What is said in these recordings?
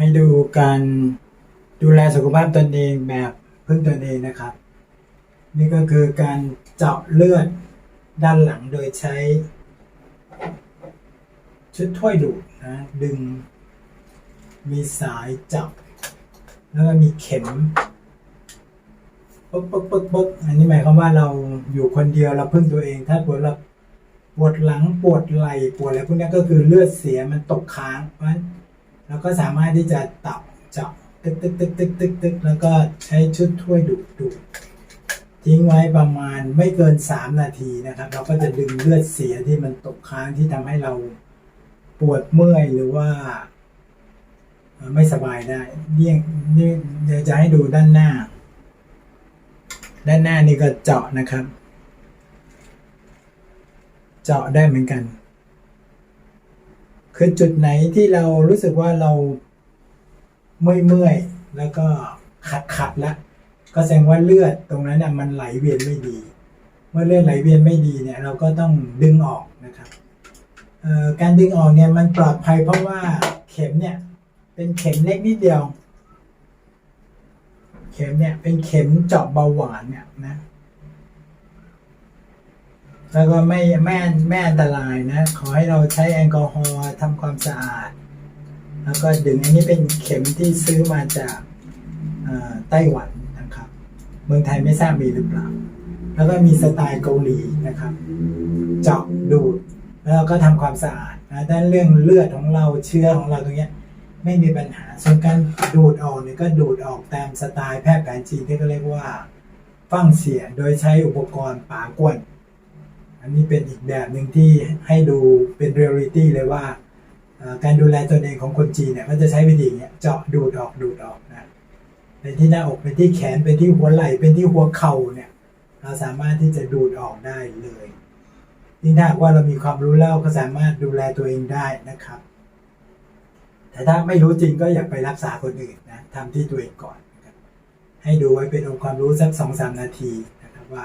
ให้ดูการดูแลสุขภาพตนเองแบบพึ่งตนเองนะครับ นี่ก็คือการเจาะเลือดด้านหลังโดยใช้ ชุดถ้วยดูดนะดึง มีสายจับ แล้วก็มีเข็มปึ๊กปึ๊กปึ๊กปึ๊กอันนี้หมายความว่าเราอยู่คนเดียวเราพึ่งตัวเอง ถ้าปวดเราปวดหลังปวดไหล่ปวดอะไรพวกนี้ก็คือเลือดเสียมันตกค้างเพราะฉะนั้น เราก็สามารถที่จะตับเจาะตึกตึกตึกตึกตึกตึกแล้วก็ใช้ชุดถ้วยดูดดูดทิ้งไว้ประมาณไม่เกิน 3 นาทีนะครับ เราก็จะดึงเลือดเสียที่มันตกค้างที่ทำให้เราปวดเมื่อยหรือว่าไม่สบายได้เนี่ยนี่เดี๋ยวจะให้ดูด้านหน้า ด้านหน้านี่ก็เจาะนะครับ เจาะได้เหมือนกัน คือจุดไหนที่เรารู้สึกว่าเราเมื่อยเมื่อยแล้วก็ขัดขัดๆแล้วก็แสดงว่าเลือดตรงนั้นน่ะมันไหลเวียนไม่ดี เมื่อเลือดไหลเวียนไม่ดีเนี่ยเราก็ต้องดึงออกนะครับการดึงออกเนี่ยมันปลอดภัยเพราะว่าเข็มเนี่ยเป็นเข็มเล็กนิดเดียว เข็มเนี่ยเป็นเข็มเจาะเบาหวานเนี่ยนะ แล้วก็ไม่ไม่ไม่อันตรายนะ ขอให้เราใช้แอลกอฮอล์ทำความสะอาด แล้วก็ดึงอันนี้เป็นเข็มที่ซื้อมาจากไต้หวันนะครับ เมืองไทยไม่ทราบมีหรือเปล่า แล้วก็มีสไตล์เกาหลีนะครับ เจาะดูด แล้วเราก็ทำความสะอาดนะด้านเรื่องเลือดของเราเชื้อของเราตรงเนี้ยไม่มีปัญหา ส่วนการดูดออกเนี่ยก็ดูดออกตามสไตล์แพทย์แผนจีนที่เขาเรียกว่าฟั่งเสีย โดยใช้อุปกรณ์ปากวน อันนี้เป็นอีกแบบหนึ่งที่ให้ดูเป็นเรียลลิตี้เลยว่า การดูแลตนเองของคนจีนเนี่ยก็จะใช้วิธีเงี้ยเจาะดูดออกดูดออกนะเป็นที่หน้าอกเป็นที่แขนเป็นที่หัวไหล่เป็นที่หัวเข่าเนี่ยเราสามารถที่จะดูดออกได้เลยยิ่งถ้าว่าเรามีความรู้แล้วก็สามารถดูแลตัวเองได้นะครับ แต่ถ้าไม่รู้จริงก็อย่าไปรักษาคนอื่นนะทำที่ตัวเองก่อน ให้ดูไว้เป็นองค์ความรู้สักสองสามนาทีนะครับว่า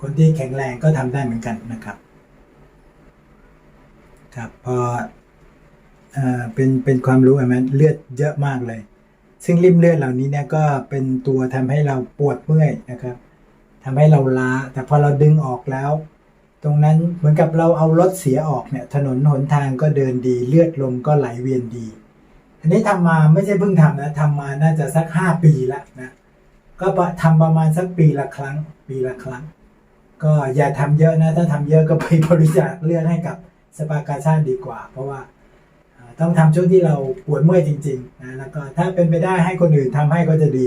คนที่แข็งแรงก็ทำได้เหมือนกันนะครับครับพอเอ่อเป็นเป็นความรู้ไหมเลือดเยอะมากเลย ซึ่งริมเลือดเหล่านี้เนี่ยก็เป็นตัวทำให้เราปวดเมื่อยนะครับทำให้เราล้า แต่พอเราดึงออกแล้ว ตรงนั้นเหมือนกับเราเอารถเสียออกเนี่ย ถนนหนทางก็เดินดีเลือดลมก็ไหลเวียนดี อันนี้ทำมาไม่ใช่เพิ่งทำนะทำมาน่าจะสักห้าปีละนะก็ทำประมาณสักปีละครั้ง ปีละครั้ง ก็อย่าทำเยอะนะ ถ้าทำเยอะก็ไปบริจาคเลือดให้กับสปากาชาติดีกว่า เพราะว่าต้องทำช่วงที่เราปวดเมื่อยจริงๆนะแล้วก็ถ้าเป็นไปได้ให้คนอื่นทำให้ก็จะดี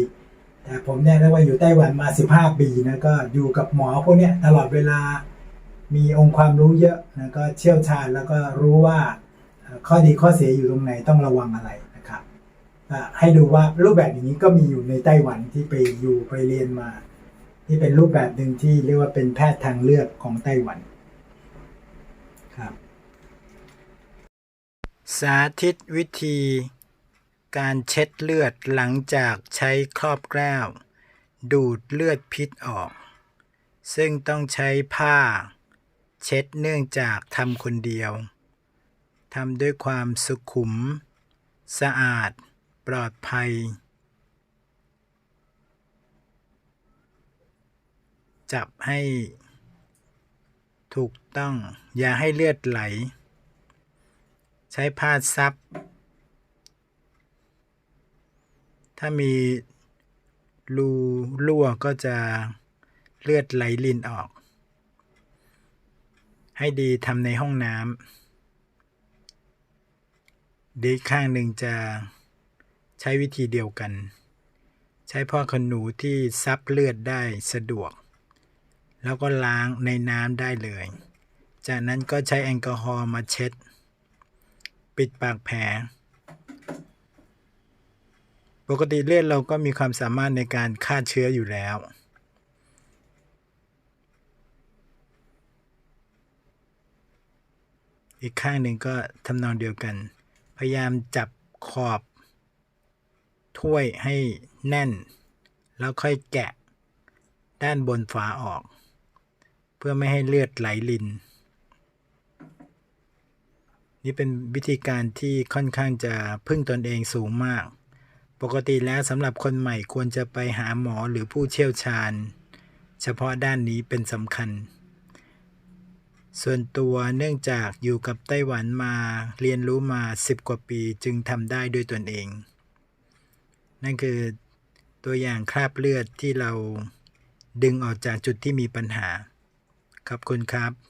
แต่ผมเนี่ยเรียกว่าอยู่ไต้หวันมา 15 ปีนะก็อยู่กับหมอพวกเนี้ยตลอดเวลามีองค์ความรู้เยอะนะก็เชี่ยวชาญแล้วก็รู้ว่าข้อดีข้อเสียอยู่ตรงไหนต้องระวังอะไรนะครับให้ดูว่ารูปแบบอย่างนี้ก็มีอยู่ในไต้หวันที่ไปอยู่ไปเรียนมา ที่เป็นรูปแบบหนึ่งที่เรียกว่าเป็นแพทย์ทางเลือกของไต้หวันครับ สาธิตวิธีการเช็ดเลือดหลังจากใช้ครอบแก้ว ดูดเลือดพิษออก ซึ่งต้องใช้ผ้า เช็ดเนื่องจากทำคนเดียวทำด้วยความสุขุม สะอาด ปลอดภัย จับให้ถูกต้อง อย่าให้เลือดไหล ใช้ผ้าซับ ถ้ามีรูรั่วก็จะเลือดไหลลินออก ให้ดีทำในห้องน้ำดีกข้างหนึ่งจะใช้วิธีเดียวกัน ใช้พ่อขนหนูที่ซับเลือดได้สะดวก แล้วก็ล้างในน้ำได้เลย จากนั้นก็ใช้แอลกอฮอล์มาเช็ด ปิดปากแผล ปกติเลือดเราก็มีความสามารถในการฆ่าเชื้ออยู่แล้วอีกข้างหนึ่งก็ทำนองเดียวกัน พยายามจับขอบ ถ้วยให้แน่น แล้วค่อยแกะ ด้านบนฝาออก เพื่อไม่ให้เลือดไหลลิน นี่เป็นวิธีการที่ค่อนข้างจะพึ่งตนเองสูงมาก ปกติแล้วสำหรับคนใหม่ควรจะไปหาหมอหรือผู้เชี่ยวชาญ เฉพาะด้านนี้เป็นสำคัญ ส่วนตัวเนื่องจากอยู่กับไต้หวันมาเรียนรู้มา 10 กว่าปีจึงทำได้ด้วยตนเอง นั่นคือตัวอย่างคราบเลือดที่เราดึงออกจากจุดที่มีปัญหา ขอบคุณครับ